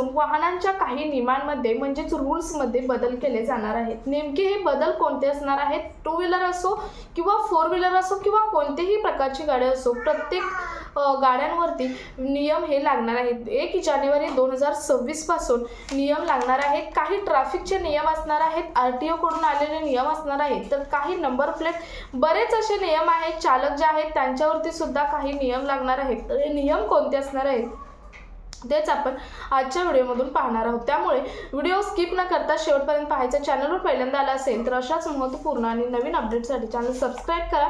पासून वाहनांच्या काही नियमांमध्ये म्हणजेच रूल्समध्ये बदल केले जाणार आहेत. नेमके हे बदल कोणते असणार आहेत? टू व्हीलर असो किंवा फोर व्हीलर असो किंवा कोणतेही प्रकारची गाडी असो प्रत्येक गाड्यांवरती नियम हे लागणार आहेत. एक जानेवारी दोन हजार सव्वीसपासून नियम लागणार आहेत. काही ट्रॅफिकचे नियम असणार आहेत. आर टी ओकडून आलेले नियम असणार आहेत. तर काही नंबर प्लेट बरेच असे नियम आहेत. चालक जे आहेत त्यांच्यावरती सुद्धा काही नियम लागणार आहेत. तर हे नियम कोणते असणार आहेत? तेच आपण आजच्या व्हिडिओमधून पाहणार आहोत. त्यामुळे व्हिडिओ स्किप न करता शेवटपर्यंत पाहायचं. चॅनलवर पहिल्यांदा आला असेल तर अशाच महत्त्वपूर्ण आणि नवीन अपडेटसाठी चॅनल सबस्क्राईब करा.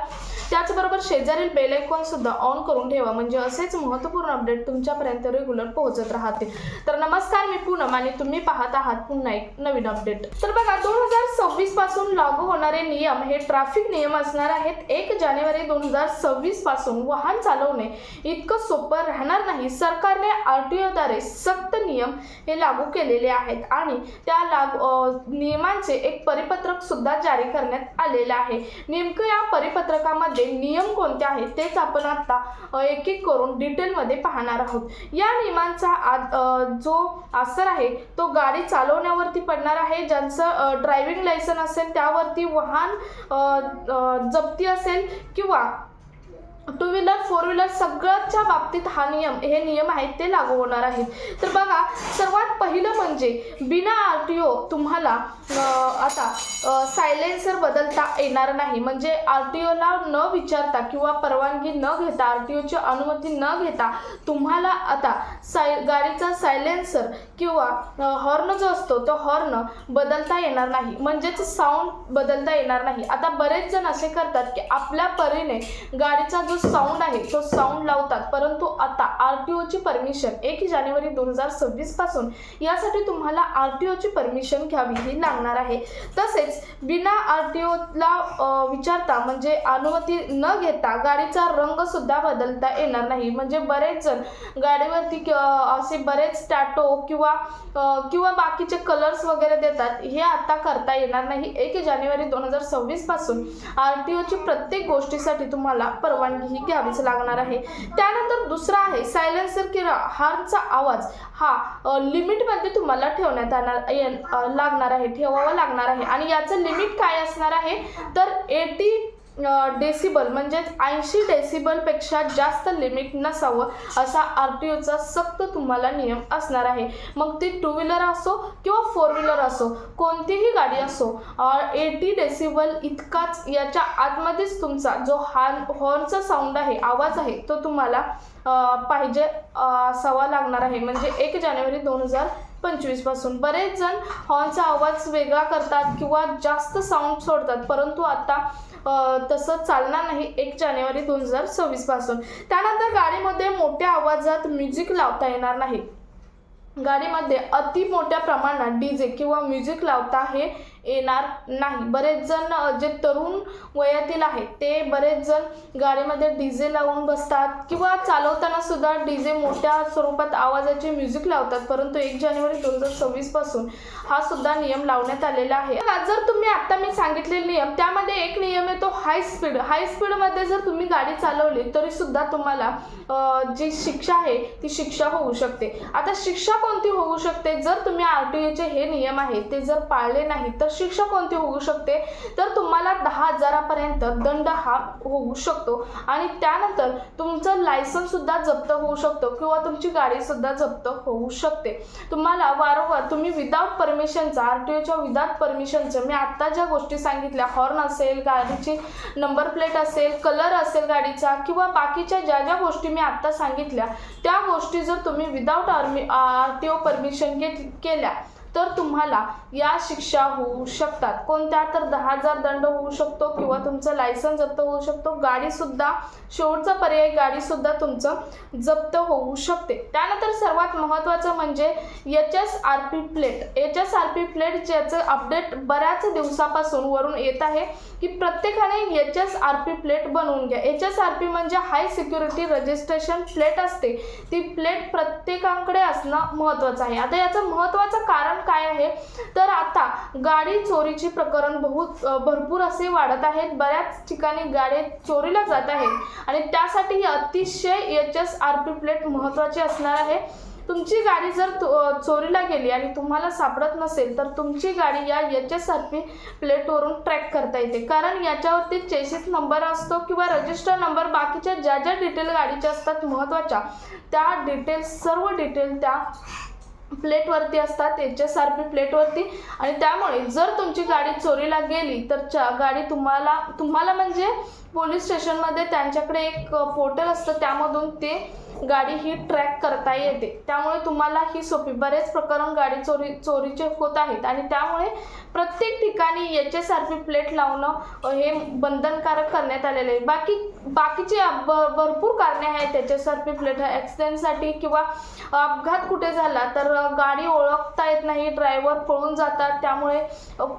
त्याचबरोबर शेजारील बेल सुद्धा ऑन करून ठेवा. म्हणजे असेच महत्त्वपूर्ण अपडेट तुमच्यापर्यंत रेग्युलर पोहोचत राहतील. तर नमस्कार मी पूनम आणि तुम्ही पाहत आहात पुन्हा एक नवीन अपडेट. तर बघा दोन हजार सव्वीसपासून लागू होणारे नियम हे ट्रॅफिक नियम असणार आहेत. एक जानेवारी दोन हजार सव्वीसपासून वाहन चालवणे इतकं सोपं राहणार नाही. सरकारने आर टी ओद्वारे सक्त नियम हे लागू केलेले आहेत आणि त्या लागू नियमांचे एक परिपत्रक सुद्धा जारी करण्यात आलेलं आहे. नेमकं या परिपत्रकामध्ये नियम कोणते आहेत तेच आपण आता एक एक करून डिटेलमध्ये पाहणार आहोत. या नियमांचा आद जो असर आहे तो गाडी चालवण्यावरती पडणार आहे. ज्यांचं ड्रायव्हिंग लायसन असेल त्यावरती वाहन जप्ती असेल किंवा टू व्हीलर फोर व्हीलर सगळ्याच्या बाबतीत हा नियम हे नियम आहेत ते लागू होणार आहेत. तर बघा सर्वात पहिलं म्हणजे बिना आर टी ओ तुम्हाला आता सायलेन्सर बदलता येणार नाही. म्हणजे आर टी ओला न विचारता किंवा परवानगी न घेता आर टी ओची अनुमती न घेता तुम्हाला आता साय गाडीचा सायलेन्सर किंवा हॉर्न जो असतो तो हॉर्न बदलता येणार नाही. म्हणजेच साऊंड बदलता येणार नाही. आता बरेच जण असे करतात की आपल्या परीने गाडीचा जो साऊंड आहे तो साऊंड लावतात. परंतु आता आर टी ओची परमिशन एक जानेवारी दोन हजार सव्वीसपासून यासाठी तुम्हाला आर टी ओची परमिशन घ्यावी ही लागणार आहे. तसेच बिना आर टी ओला विचारता म्हणजे अनुमती न घेता गाडीचा रंग सुद्धा बदलता येणार नाही. म्हणजे बरेच जण गाडीवरती असे बरेच टॅटो किंवा किंवा किंवा बाकीचे कलर्स वगैरे देतात हे आता करता येणार नाही. एक जानेवारी दोन हजार सव्वीसपासून आर टी ओची प्रत्येक गोष्टीसाठी तुम्हाला परवानगी ही घ्यावीच लागणार आहे. त्यानंतर दुसरा आहे सायलेन्सर किंवा हार्नचा आवाज. हा लिमिटमध्ये तुम्हाला ठेवण्यात येणार ये- लागणार आहे ठेवावा लागणार आहे. आणि याचं लिमिट काय असणार आहे? तर एटी डेसिबल म्हणजेच ऐंशी डेसिबलपेक्षा जास्त लिमिट नसावं असा आर टी ओचा सक्त तुम्हाला नियम असणार आहे. मग ती टू व्हीलर असो किंवा फोर व्हीलर असो कोणतीही गाडी असो एटी डेसिबल इतकाच याच्या आतमध्येच तुमचा जो हार्न हॉर्नचा साऊंड आहे आवाज आहे तो तुम्हाला पाहिजे असावा लागणार आहे. म्हणजे एक जानेवारी दोन हजार पंचवीसपासून. बरेच जण हॉर्नचा आवाज वेगळा करतात किंवा जास्त साऊंड सोडतात परंतु आता तसं चालणार नाही एक जानेवारी दोन हजार सव्वीसपासून. त्यानंतर गाडीमध्ये मोठ्या आवाजात म्युझिक लावता येणार नाही. गाडीमध्ये अति मोठ्या प्रमाणात डी जे किंवा म्युझिक लावता हे येणार नाही. बरेच जण जे तरुण वयातील आहेत ते बरेच जण गाडीमध्ये डी जे लावून बसतात किंवा चालवताना सुद्धा डी जे मोठ्या स्वरूपात आवाजाचे म्युझिक लावतात. परंतु एक जानेवारी दोन हजार सव्वीसपासून हा सुद्धा नियम लावण्यात आलेला आहे. जर तुम्ही आता मी सांगितलेले नियम त्यामध्ये एक नियम आहे हाय स्पीड हाय स्पीडमध्ये जर तुम्ही गाडी चालवली तरी सुद्धा तुम्हाला जी शिक्षा आहे ती शिक्षा होऊ शकते. आता शिक्षा कोणती होऊ शकते? जर तुम्ही आर टी ओचे हे नियम आहेत ते जर पाळले नाही तर शिक्षा कोणती होऊ शकते? तर तुम्हाला दहा हजारापर्यंत दंड हा होऊ शकतो. आणि त्यानंतर तुमचं लायसनसुद्धा जप्त होऊ शकतो किंवा तुमची गाडीसुद्धा जप्त होऊ शकते. तुम्हाला वारंवार तुम्ही विदाउट परमिशनचा आर टी ओच्या विदाउट परमिशनचं मी आत्ता ज्या गोष्टी सांगितल्या हॉर्न असेल गाडीची नंबर प्लेट असेल कलर असेल गाडीचा किंवा बाकीच्या ज्या ज्या गोष्टी मी आत्ता सांगितल्या त्या गोष्टी जर तुम्ही without army R T O permission घेत केल्या तर तुम्हाला या शिक्षा होऊ शकतात. कोणत्या तर दहा हजार दंड होऊ शकतो किंवा तुमचं लायसन जप्त होऊ शकतो. गाडीसुद्धा शेवटचा पर्याय गाडीसुद्धा तुमचं जप्त होऊ शकते. त्यानंतर सर्वात महत्त्वाचं म्हणजे H S R P plate H S R P plate ज्याचं अपडेट बऱ्याच दिवसापासून वरून येत आहे की प्रत्येकाने H S R P plate बनवून घ्या. एच एस आर पी म्हणजे हाय सिक्युरिटी रजिस्ट्रेशन प्लेट असते. ती प्लेट प्रत्येकाकडे असणं महत्त्वाचं आहे. आता याचं महत्त्वाचं कारण काय आहे? तर आता गाडी चोरीची प्रकरण बहुत भरपूर असे वाढत आहेत. बऱ्याच ठिकाणी गाड्या चोरीला जात आहेत. आणि त्यासाठी ही अतिशय H S R P plate महत्त्वाची असणार आहे. तुमची गाडी जर चोरीला गेली आणि तुम्हाला सापडत नसेल तर तुमची गाडी या एच एस आर पी प्लेटवरून ट्रॅक करता येते. कारण याच्यावरती चेसिस नंबर असतो किंवा रजिस्टर नंबर बाकीच्या ज्या ज्या डिटेल गाडीच्या असतात महत्त्वाच्या त्या डिटेल्स सर्व डिटेल त्या प्लेटवरती असतात एच एस आर पी प्लेटवरती. आणि त्यामुळे जर तुमची गाडी चोरीला गेली तर चा गाडी तुम्हाला तुम्हाला म्हणजे पोलीस स्टेशनमध्ये त्यांच्याकडे एक पोर्टल असतं त्यामधून ते गाडी ही ट्रॅक करता येते. त्यामुळे तुम्हाला ही सोपी बरेच प्रकरण गाडी चोरी चोरीचे होत आहेत. आणि त्यामुळे प्रत्येक ठिकाणी H S R P plate लावणं हे बंधनकारक करण्यात आलेलं आहे. बाकी बाकीचे ब- भरपूर कारणे आहेत H S R P plate ॲक्सिडेंटसाठी किंवा अपघात कुठे झाला तर गाडी ओळखता येत नाही ड्रायव्हर पळून जातात. त्यामुळे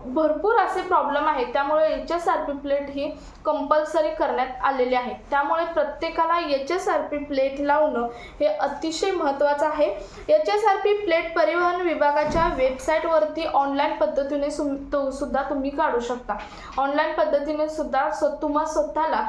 भरपूर असे प्रॉब्लेम आहेत. त्यामुळे H S R P plate ही कंपल्सरी करण्यात आलेली आहे. त्यामुळे प्रत्येकाला H S R P plate लावून लावणं हे अतिशय महत्त्वाचं आहे. H S R P plate परिवहन विभागाच्या वेबसाईटवरती ऑनलाईन पद्धतीने सु तो सुद्धा तुम्ही काढू शकता. ऑनलाईन पद्धतीने सुद्धा स्व तुम्हा स्वतःला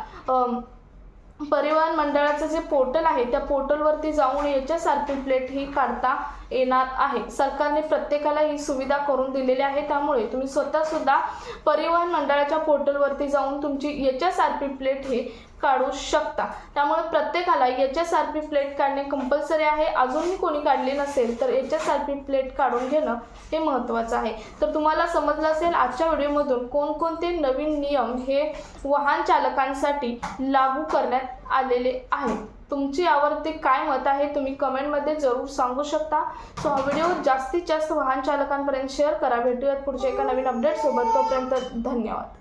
परिवहन मंडळाचं जे पोर्टल आहे त्या पोर्टलवरती जाऊन याच्यासारखी प्लेट ही काढता येणार आहे. सरकारने प्रत्येकाला ही सुविधा करून दिलेली आहे. त्यामुळे तुम्ही स्वतः सुद्धा परिवहन मंडळाच्या पोर्टलवरती जाऊन तुमची H S R P plate हे काढू शकता. त्यामुळे प्रत्येकाला H S R P plate काढणे कंपल्सरी आहे. अजूनही कोणी काढली नसेल तर H S R P plate काढून घेणं हे महत्त्वाचं आहे. तर तुम्हाला समजलं असेल आजच्या व्हिडिओमधून कोणकोणते नवीन नियम हे वाहन चालकांसाठी लागू करण्यात आलेले आहे तुमची यावरती काय मत आहे तुम्ही कमेंटमध्ये जरूर सांगू शकता. सो हा व्हिडिओ जास्तीत जास्त वाहन चालकांपर्यंत शेअर करा. भेटूयात पुढच्या एका नवीन अपडेटसोबत तोपर्यंत धन्यवाद.